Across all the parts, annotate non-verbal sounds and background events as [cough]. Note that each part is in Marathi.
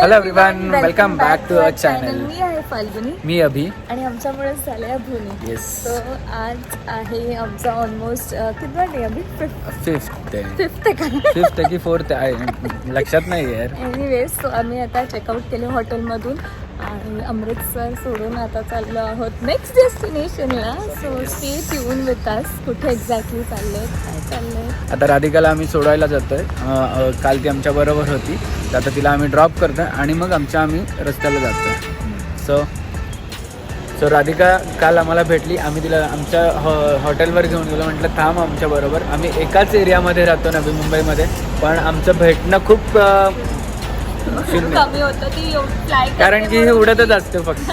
Hello everyone welcome back to our channel मी आहे फाल्गुनी मी अभि आणि आमच्यामुळेच झालंय भूनी येस सो आज आहे आमचा ऑलमोस्ट किती day Abhi fifth fifth fifth की फोर्थ आहे लक्षात नाही यार. एनिवेज सो आम्ही आता चेकआउट केले हॉटेलमधून आणि अमृतसर सोडून आता चाललो आहोत next डेस्टिनेशनला so stay tune with us कुठे एक्झॅक्टली चाललंय काय चाललंय आता राधिकाला आम्ही सोडायला जातोय. काल ती आमच्या बरोबर होती. तर आता तिला आम्ही ड्रॉप करतोय आणि मग आमच्या आम्ही रस्त्याला जातोय. सो सो राधिका काल आम्हाला भेटली. आम्ही तिला आमच्या हो, हॉ हॉटेलवर घेऊन गेलो. म्हटलं थांब आमच्या बरोबर. आम्ही एकाच एरियामध्ये राहतो नवी मुंबईमध्ये. पण आमचं भेटणं खूप कमी होतं ती फ्लाय कारण की हे उडतच असते फक्त.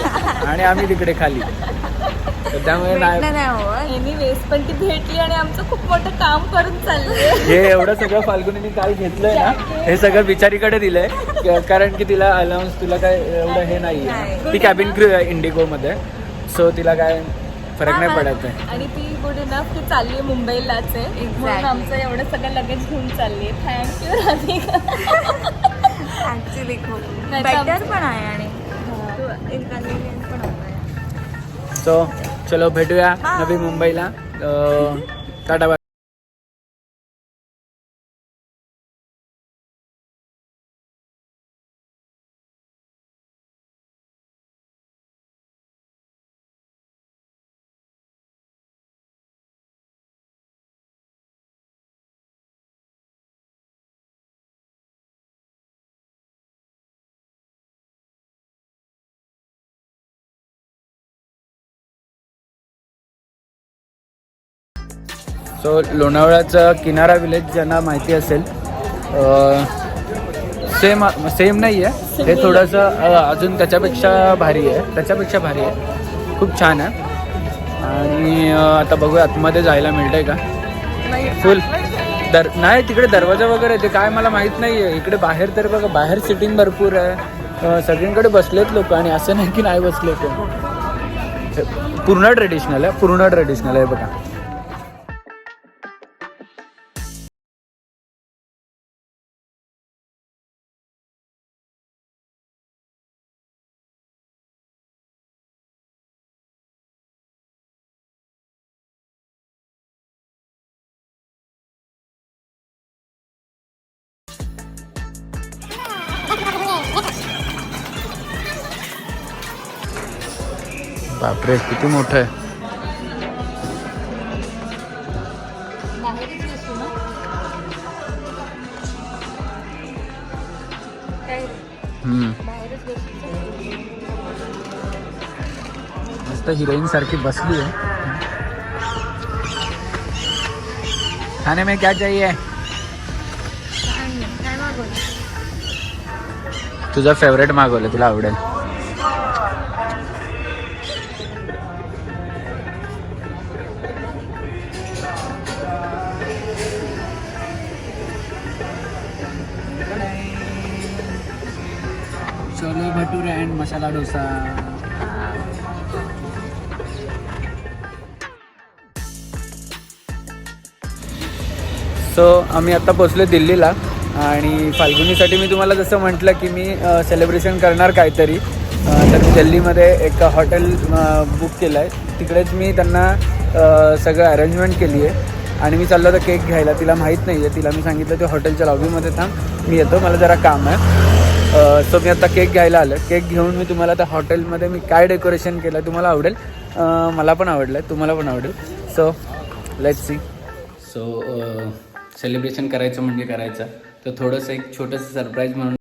आणि आम्ही तिकडे खाली. तर त्यामुळे नाही एनिवेज पण ती भेटली आणि आमचं खूप मोठं काम करून चाललंय. हे एवढं सगळं फाल्गुनीने काल घेतलंय ना हे सगळं बिचारीकडे दिलंय. क- कारण की तिला अलाउन्स तुला काय एवढं हे नाहीये. ती कॅबिन क्रू आहे इंडिगो मध्ये. सो तिला काय फरक नाही पडत आहे. आणि ती गुड इनफ की चालली मुंबईलाच आहे. म्हणून आमचं एवढं सगळं लगेच घेऊन चालली थँक्यू राधिका. [laughs] ऍक्च्युली खूप बेटर पण आहे आणि इनकन्व्हिनियंट पण होतं सो चलो भेटूया नवी मुंबईला. अं, टाटा सो लोणावळ्याचा किनारा विलेज ज्यांना माहिती असेल सेम सेम नाही आहे. हे थोडंसं अजून त्याच्यापेक्षा भारी आहे. त्याच्यापेक्षा भारी आहे. खूप छान आहे. आणि आता बघूया आतमध्ये जायला मिळतंय का? फुल दर नाही तिकडे दरवाजा वगैरे आहे, ते काय मला माहीत नाही आहे इकडे बाहेर तर बघा बाहेर सिटिंग भरपूर आहे. सगळीकडे बसलेत लोक आणि असं नाही की नाही बसले पूर्ण ट्रेडिशनल आहे पूर्ण ट्रेडिशनल आहे बघा. बापरे किती मोठं आहे? मस्त हिरोईन सारखी बसली आहे. खाने में क्या चाहिए? तुझं फेवरेट मागवलं तुला आवडेल. छोले भटुरे अँड मसाला डोसा सो आम्ही आता पोचलो दिल्लीला आणि फाल्गुनीसाठी मी तुम्हाला जसं म्हटलं की मी सेलिब्रेशन करणार काहीतरी. तर मी दिल्लीमध्ये एक हॉटेल बुक केलं आहे तिकडेच मी त्यांना सगळं अरेंजमेंट केली आहे. आणि मी चाललो होतो केक घ्यायला. तिला माहीत नाही आहे तिला मी सांगितलं ते हॉटेलच्या लॉबीमध्ये थांब. मी येतो. मला जरा काम आहे. सो मी आता केक घ्यायला आलं केक घेऊन मी तुम्हाला त्या हॉटेलमध्ये मी काय डेकोरेशन केलं तुम्हाला आवडेल? मला पण आवडलं तुम्हाला पण आवडेल. So let see so celebration करायचं म्हणजे करायचं. तर थोडंसं एक छोटंसं सरप्राईज म्हणून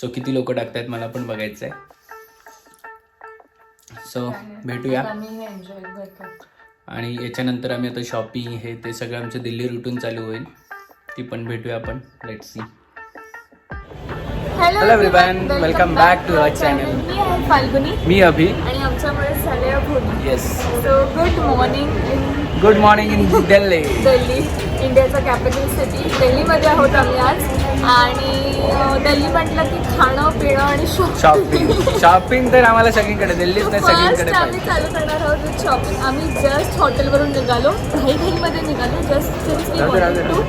सो किती लोक टाकतायत मला पण बघायचं आहे सो भेटूया. आणि याच्यानंतर आम्ही आता शॉपिंग हे ते सगळं आमचं दिल्ली रुटून चालू होईल. ती पण भेटूया आपण. Let see hello everyone, welcome back to our channel. मी फाल्गुनी मी अभि आणि आमच्यामुळे झाले yes so good morning in good morning in Delhi Delhi इंडियाचं कॅपिटल सिटी दिल्लीमध्ये आहोत आम्ही आज. आणि दिल्ली म्हटलं की खाणं पिणं आणि शॉपिंग शॉपिंग तर आम्हाला सगळीकडे दिल्लीच नाही सगळीकडे आम्ही चालू करणार आहोत विथ शॉपिंग आम्ही जस्ट हॉटेलवरून निघालो. घाई घाईमध्ये निघालो जस्ट सिन्स वी राहू दे, राहू दे, टू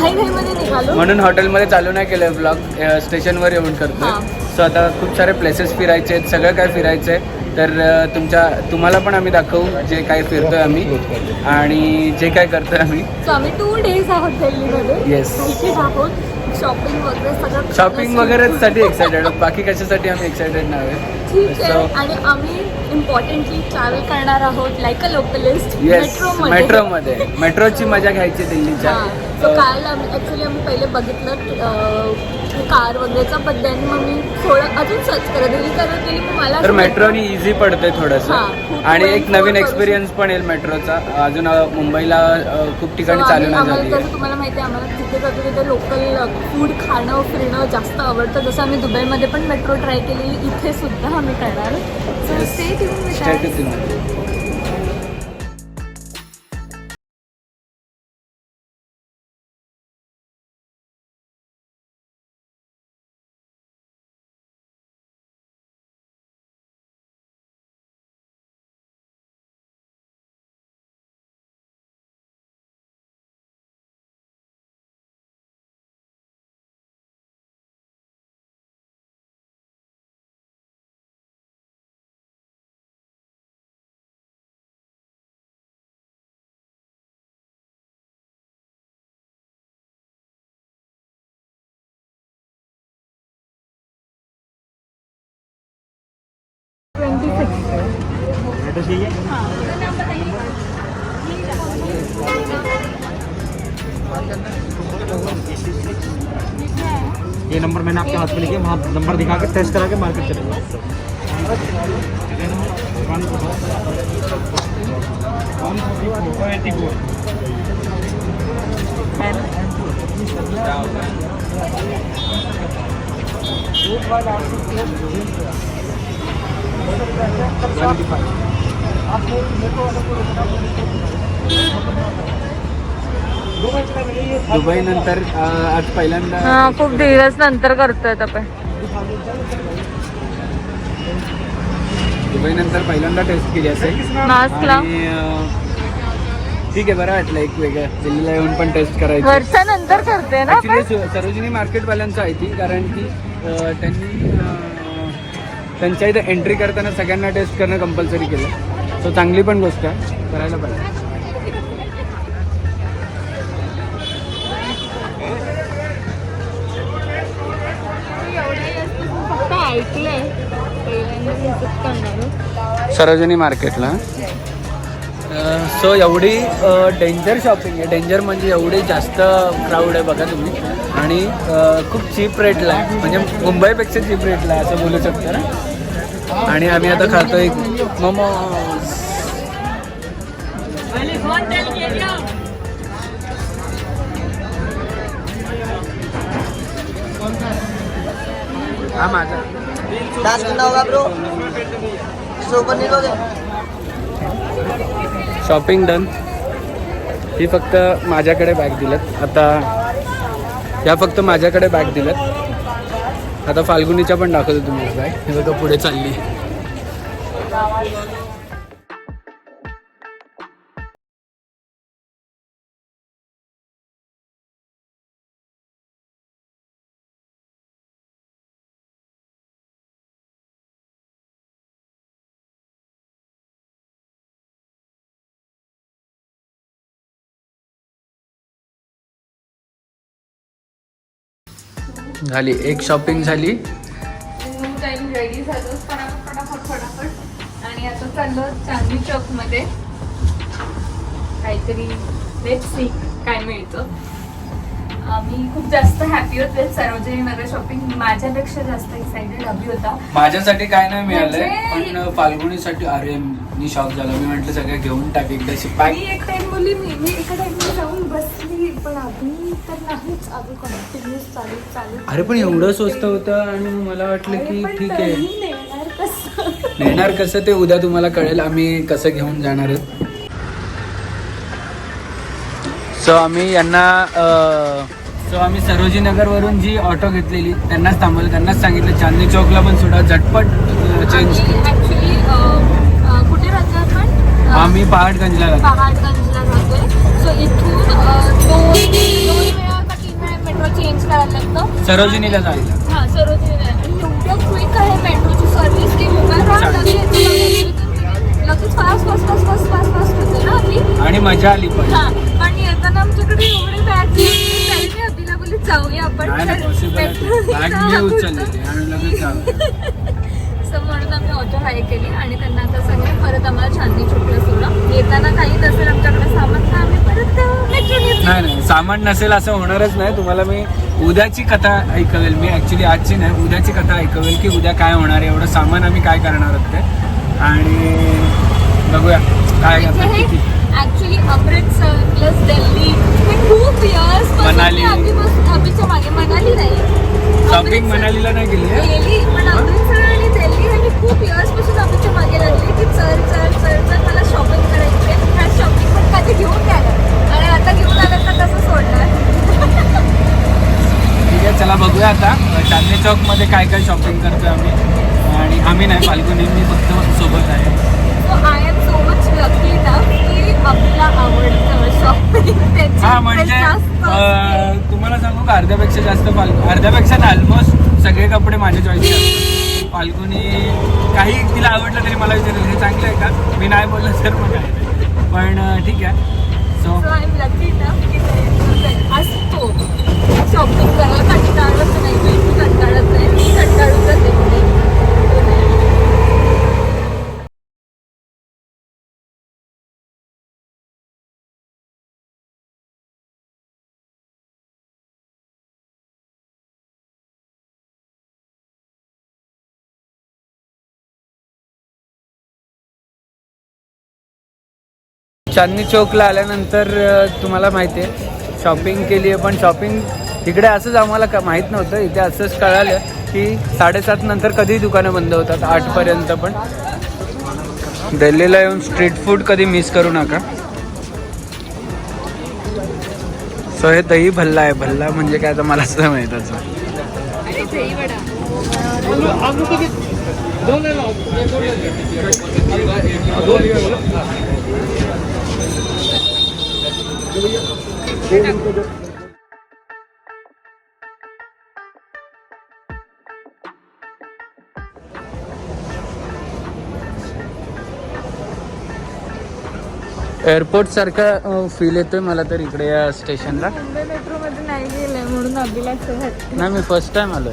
घाई घाईमध्ये निघालो. म्हणून हॉटेलमध्ये चालू नाही केलं ब्लॉग स्टेशनवर येऊन करतो. सो आता खूप सारे प्लेसेस फिरायचे आहेत सगळं काय फिरायचं आहे. तर तुमच्या तुम्हाला पण आम्ही दाखवू जे काय फिरतोय आम्ही. आणि जे काय करतोय आम्ही. सो आम्ही टू डेज आहोत दिल्लीमध्ये. आहोत. शॉपिंग वगैरे सगळं शॉपिंग वगैरेसाठी एक्सायटेड बाकी कशासाठी आम्ही एक्सायटेड नाही ठीक आहे. आणि आम्ही इम्पॉर्टंटली ट्रॅव्हल करणार आहोत लाईक अ लोकलिस्ट येस मेट्रोमध्ये मेट्रोची मजा घ्यायची दिल्लीच्या. सो काल आम्ही ॲक्च्युली आम्ही पहिले बघितलं कार वगैरेचा पण then मग मी थोडं अजून सर्च करत गेली करत गेली मग मला तर असं मेट्रोनी इझी पडते थोडंसं. हां, आणि एक नवीन एक्सपिरियन्स पण येईल मेट्रोचा. अजून अ, मुंबईला अ, खूप So ठिकाणी आम्ही- चालू नाही आम्हाला झाली तुम्हाला माहिती आहे आम्हाला तिथे जातो तिथे लोकल फूड खाणं फिरणं जास्त आवडतं. जसं आम्ही दुबईमध्ये पण मेट्रो ट्राय केलेली इथे सुद्धा आम्ही करणार. सो सिक्स ये नंबर मैंने आपके हाथ में लिखे वहाँ नंबर दिखा के टेस्ट करा के मार्केट चले जाओ। दुबई नंतर आज पहिल्यांदा हा खूप दिवस नंतर करतोय आपण दुबई नंतर पहिल्यांदा टेस्ट केली असेल. मास्कला ठीक आहे बरं वाटलं एक वेगळं. दिल्लीला येऊन पण टेस्ट करायचं. वर्षा नंतर करते ना सरोजिनी मार्केटवाल्यांचं आहे ती कारण की त्यांनी त्यांच्या इथं एंट्री करताना सगळ्यांना टेस्ट करणं कंपल्सरी केलं. सो चांगली पण गोष्ट आहे. करायला पाहिजे सरोजिनी मार्केटला. सो एवढी डेंजर शॉपिंग आहे. डेंजर म्हणजे एवढी जास्त क्राऊड आहे बघा तुम्ही. आणि खूप चीप रेटला आहे. म्हणजे मुंबईपेक्षा चीप रेटला आहे असं बोलू शकतो ना? आणि आम्ही आता खातोय मोमोज हा माझा. शॉपिंग डन ही फक्त माझ्याकडे बॅग दिलेत. आता ह्या फक्त माझ्याकडे बॅग दिल्यात. आता फाल्गुनीच्या पण दाखवतो तुम्ही बॅग हे बघा पुढे चालली. झाली एक शॉपिंग झाली. टाइम रेडी झालो फटाफट फटाफट फटाफट. आणि आता चाललो चांदणी चौकमध्ये. काहीतरी सी काय मिळतं. आम्ही खूप जास्त हॅपी होते सरोजिनी नगर शॉपिंग माझ्यापेक्षा जास्त एक्साइटेड अभि होता. माझ्यासाठी काय नाही मिळालंय म्हणजे- पण फाल्गुनीसाठी अरे मी शॉक झालो. मी म्हंटल सगळं घेऊन टाक एकदाशी पॅक मी एक टाइम बोलली मी एका टाइमला जाऊन बसली. पण अभि तर नाहीच अभि कंटिन्युअस चालू चालू. अरे पण एवढं स्वस्त होतं आणि मला वाटलं की ठीक आहे. नेणार कसं? नेणार कसं ते उद्या तुम्हाला कळेल आम्ही कसं घेऊन जाणार आहोत. सो आम्ही यांना सो आम्ही सरोजी नगरवरून जी ऑटो घेतलेली त्यांनाच थांबवलं त्यांनाच सांगितलं. चांदणी चौकला पण सोडा झटपट चेंज ऍक्च्युली कुठे राहतो आपण? आम्ही पहाडगंजला राहतो. दोन दोन वेळा का तीन वेळा मेट्रो चेंज करायला लागतं सरोजिनीला जायला हा आणि एवढं क्विक आहे मेट्रोची सर्व्हिस की उभा राहा लगेच लगेच fast fast fast fast fast fast होते ना आपली. आणि मजा आली पण. हा पण येताना आमच्याकडे एवढे बॅग जाऊया आपण. बॅग उचललेली [laughs] आणि लगेच. [laughs] आम्ही ऑटो हाय केली आणि त्यांना आता सांगितलं परत आम्हाला चांदणी चुकलं सोडा येताना काही नसेल आमच्याकडे सामान तर आम्ही परत नाही नाही सामान नसेल असं होणारच नाही. तुम्हाला मी उद्याची कथा ऐकवेल. मी ॲक्च्युली आजची नाही उद्याची कथा ऐकवेल की उद्या काय होणार आहे एवढं सामान आम्ही काय करणार आहोत ते. आणि बघूया काय ऍक्च्युली अमृतसर प्लस दिल्ली हे खूप इयर्स मनाली. अभिच्या मागे मनाली नाही. शॉपिंग मनालीला नाही गेली पण अमृतसर खूप इयर्सपासून अभिच्या मागे लागली की चल चल चल चल मला शॉपिंग करायची आहे. ह्या शॉपिंग पण कधी घेऊन गेलं आणि आता घेऊन आलं तर कसं सोडणार. ठीक आहे चला बघूया आता. चांदणी चौकमध्ये काय काय शॉपिंग करतोय आम्ही. आणि आम्ही नाही फाल्गुनी मी फक्त सोबत आहे. So I am so much lucky ना की आवडतं शॉपिंग [laughs] हा म्हणजे तुम्हाला सांगू का अर्ध्यापेक्षा जास्त फाल अर्ध्यापेक्षा ऑलमोस्ट सगळे कपडे माझ्या चॉईसचे असतात फाल्गुनी काही तिला आवडलं तरी मला विचारेल हे चांगलं आहे का? मी नाही बोललं सर मग काय पण ठीक आहे. सो आय एम लकी ना की असतो. शॉपिंग करायला कंटाळत नाही मी कंटाळत नाही. मी कंटाळून जाते चांदणी चौकला आल्यानंतर तुम्हाला माहिती आहे शॉपिंग केली आहे पण शॉपिंग इकडे असंच आम्हाला का माहीत नव्हतं. इथे असंच कळालं की साडेसात नंतर कधी दुकानं बंद होतात आठपर्यंत पण. दिल्लीला येऊन स्ट्रीट फूड कधी मिस करू नका. सो हे दही भल्ला आहे. भल्ला म्हणजे काय तर मला सुद्धा असं. एअरपोर्ट सारखा फील येतोय मला तर इकडे या स्टेशनला मुंबई मेट्रोमध्ये नाही गेलंय म्हणून अभिला असं वाटतं नाही मी फर्स्ट टाइम आलो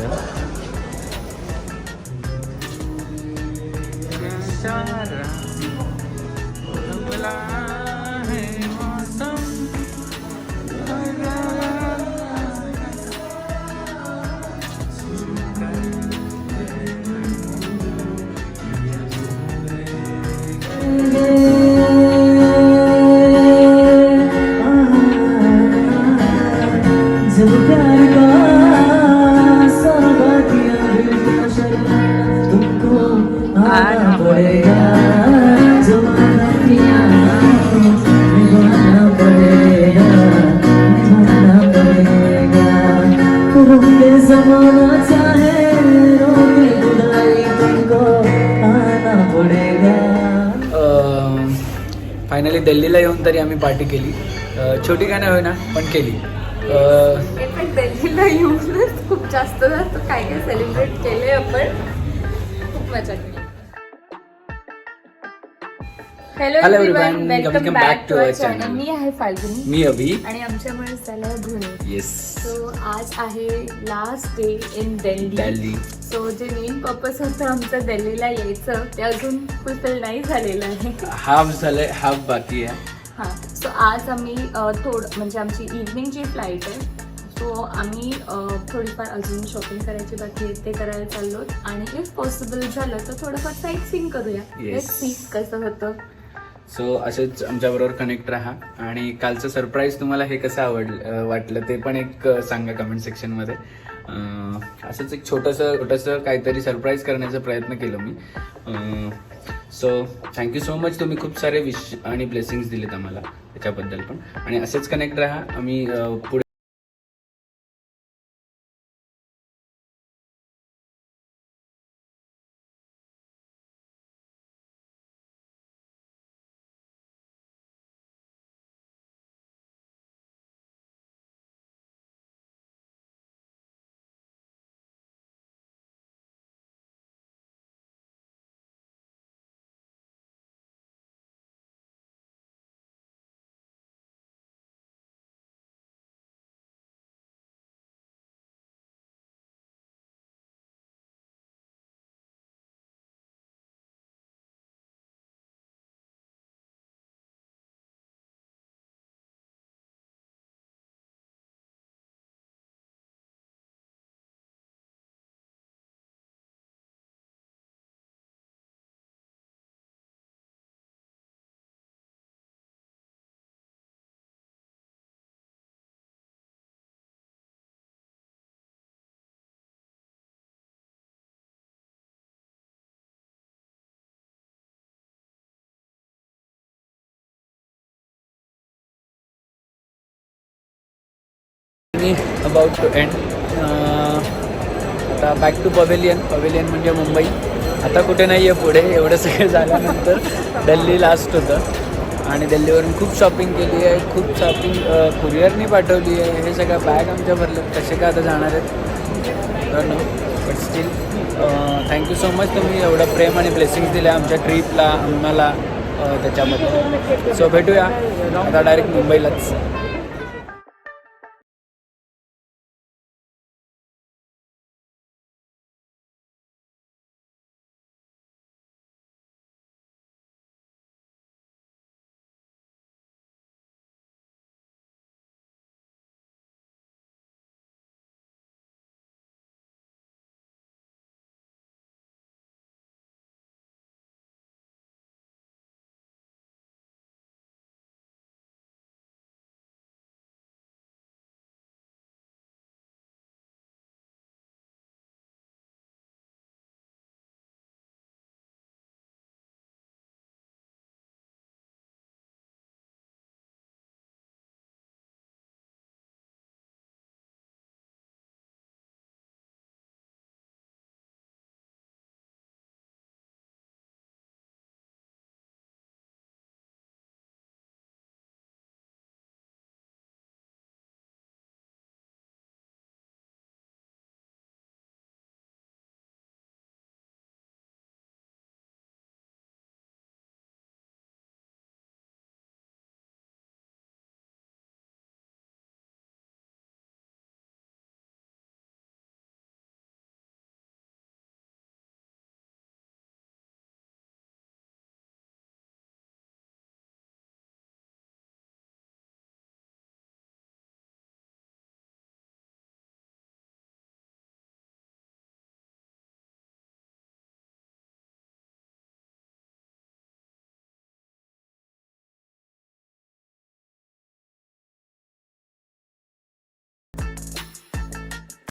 तरी आम्ही पार्टी केली. छोटी काय नाही होईना पण केली. दिल्लीला येऊनच खूप जास्त जास्त काय काय सेलिब्रेट केले आपण. खूप मजा केली. Hello everyone welcome back to our channel. मी आहे फाल्गुनी. मी अभि. आणि आमच्यामुळे झालं धुळे येस सो आज आहे last day in Delhi Delhi so जे मेन पर्पज होतं आमचं दिल्लीला यायचं ते अजून फुलफिल नाही झालेलं आहे. हाफ झालंय हाफ बाकी आहे. हां सो आज आम्ही थोडं म्हणजे आमची इव्हनिंगची फ्लाईट आहे सो सो आम्ही थोडीफार अजून शॉपिंग करायची बाकी आहे ते करायला चाललो आणि इफ पॉसिबल झालं तर थोडंफार साईट सीन करूया see कसं होतं. सो असेच आमच्याबरोबर कनेक्ट राहा आणि कालचं सरप्राईज तुम्हाला हे कसं आवडलं वाटलं ते पण एक सांगा कमेंट सेक्शनमध्ये असंच एक छोटंसं छोटंसं काहीतरी सरप्राईज करण्याचा प्रयत्न केलं मी. So thank you so much तुम्ही खूप सारे विश आणि ब्लेसिंग्स दिलेत आम्हाला. त्याच्याबद्दल पण. आणि असेच कनेक्ट राहा. आम्ही पुढे जर्नी अबाउट टू एंड आता बॅक टू पवेलियन पवेलियन म्हणजे मुंबई. आता कुठे नाही आहे पुढे. एवढं सगळं झाल्यानंतर दिल्ली लास्ट होतं. आणि दिल्लीवरून खूप शॉपिंग केली आहे. खूप शॉपिंग कुरिअरनी uh, पाठवली आहे. हे सगळं बॅग आमच्या भरलं कसे काय आता जाणार आहेत? No but still thank you so much तुम्ही एवढं प्रेम आणि ब्लेसिंग्स दिले आमच्या ट्रीपला आम्हाला uh, त्याच्यामध्ये. सो भेटूया. आता डायरेक्ट मुंबईलाच.